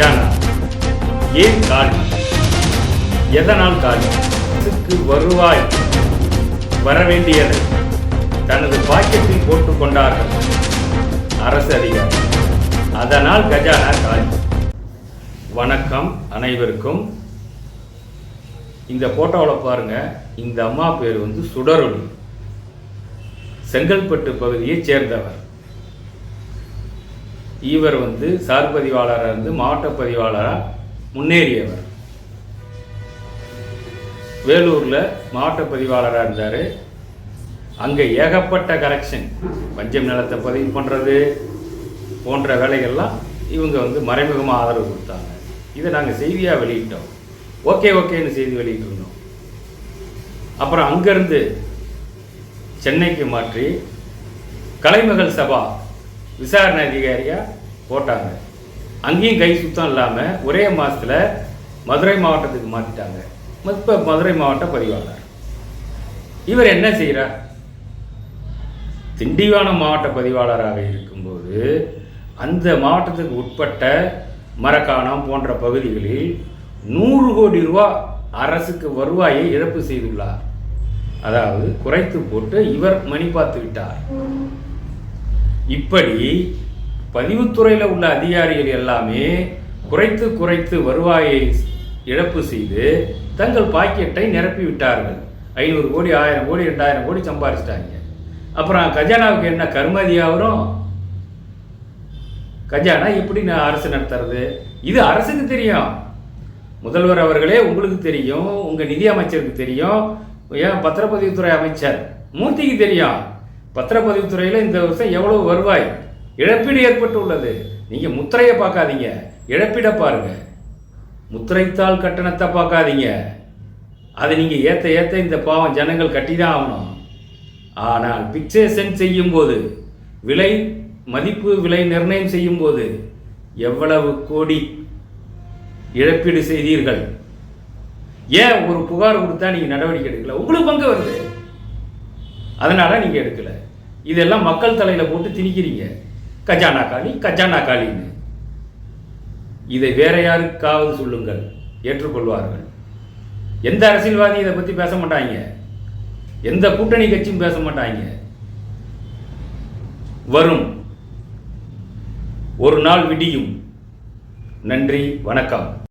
கஜானா ஏன் காலி? எதனால் காலி? அதுக்கு வருவாய்? வர வேண்டியதை தனது பாக்கெட்டில் போட்டுக் கொண்டார்கள் அரசு அதிகாரி அதனால் கஜானா காலி. வணக்கம் அனைவருக்கும். இந்த போட்டோவில் பாருங்க இந்த அம்மா பேர் வந்து சுடரொளி செங்கல்பட்டு பகுதியைச் சேர்ந்தவர். இவர் வந்து சார் பதிவாளராக இருந்து மாவட்ட பதிவாளராக முன்னேறியவர். வேலூரில் மாவட்ட பதிவாளராக இருந்தார். அங்கே ஏகப்பட்ட கரெக்ஷன் பஞ்சம் நிலத்தை பதிவு பண்ணுறது போன்ற வேலைகள்லாம் இவங்க வந்து மறைமுகமாக ஆதரவு கொடுத்தாங்க. இதை நாங்கள் செய்தியாக வெளியிட்டோம். ஓகே ஓகேன்னு செய்தி வெளியிட்டிருந்தோம். அப்புறம் அங்கேருந்து சென்னைக்கு மாற்றி கலைமகள் சபா விசாரணை அதிகாரியாக போட்டாங்க. அங்கேயும் கை சுத்தம் இல்லாமல் ஒரே மாதத்தில் மதுரை மாவட்டத்துக்கு மாற்றிட்டாங்க இப்போ மதுரை மாவட்ட பதிவாளர் இவர் என்ன செய்கிறார் திண்டிவனம் மாவட்ட பதிவாளராக இருக்கும்போது அந்த மாவட்டத்துக்கு உட்பட்ட மரக்காணம் போன்ற பகுதிகளில் நூறு கோடி ரூபா அரசுக்கு வருவாயை இழப்பு செய்துள்ளார். அதாவது குறைத்து போட்டு இவர் மணி பார்த்து விட்டார். இப்படி பதிவுத்துறையில் உள்ள அதிகாரிகள் எல்லாமே குறைத்து குறைத்து வருவாயை இழப்பு செய்து தங்கள் பாக்கெட்டை நிரப்பி விட்டார்கள். ஐநூறு கோடி ஆயிரம் கோடி ரெண்டாயிரம் கோடி சம்பாரிச்சிட்டாங்க. அப்புறம் கஜானாவுக்கு என்ன கருமதியாக வரும் கஜானா எப்படி நான் அரசு நடத்துறது? இது அரசுக்கு தெரியும். முதல்வர் அவர்களே உங்களுக்கு தெரியும். உங்கள் நிதி அமைச்சருக்கு தெரியும். ஏன் பத்திரப்பதிவுத்துறை அமைச்சர்? மூர்த்திக்கு தெரியும். பத்திரப்பதிவுத்துறையில் இந்த வருஷம் எவ்வளவு வருவாய்? இழப்பீடு ஏற்பட்டு உள்ளது நீங்கள் முத்திரையை பார்க்காதீங்க. இழப்பீடை பாருங்க. முத்திரைத்தாள் கட்டணத்தை பார்க்காதீங்க. அதை நீங்கள் ஏற்ற ஏற்ற இந்த பாவம் ஜனங்கள் கட்டி தான் ஆகணும். ஆனால் பிக்சேஷன் செய்யும்போது விலை மதிப்பு விலை நிர்ணயம் செய்யும்போது எவ்வளவு கோடி இழப்பீடு செய்தீர்கள்? ஏன் ஒரு புகார் கொடுத்தா நீங்கள் நடவடிக்கை எடுக்கல? உங்களுக்கு பங்கு வருது. அதனால் நீங்கள் எடுக்கலை. இதெல்லாம் மக்கள் தலையில் போட்டு திணிக்கிறீங்க. கஜானா காலி கஜானா காலின்னு. இதை வேற யாருக்காவது சொல்லுங்கள் ஏற்றுக்கொள்வார்கள். எந்த அரசியல்வாதி இதை பற்றி பேச மாட்டாங்க? எந்த கூட்டணி கட்சியும் பேச மாட்டாங்க. வரும். ஒரு நாள் விடியும். நன்றி வணக்கம்.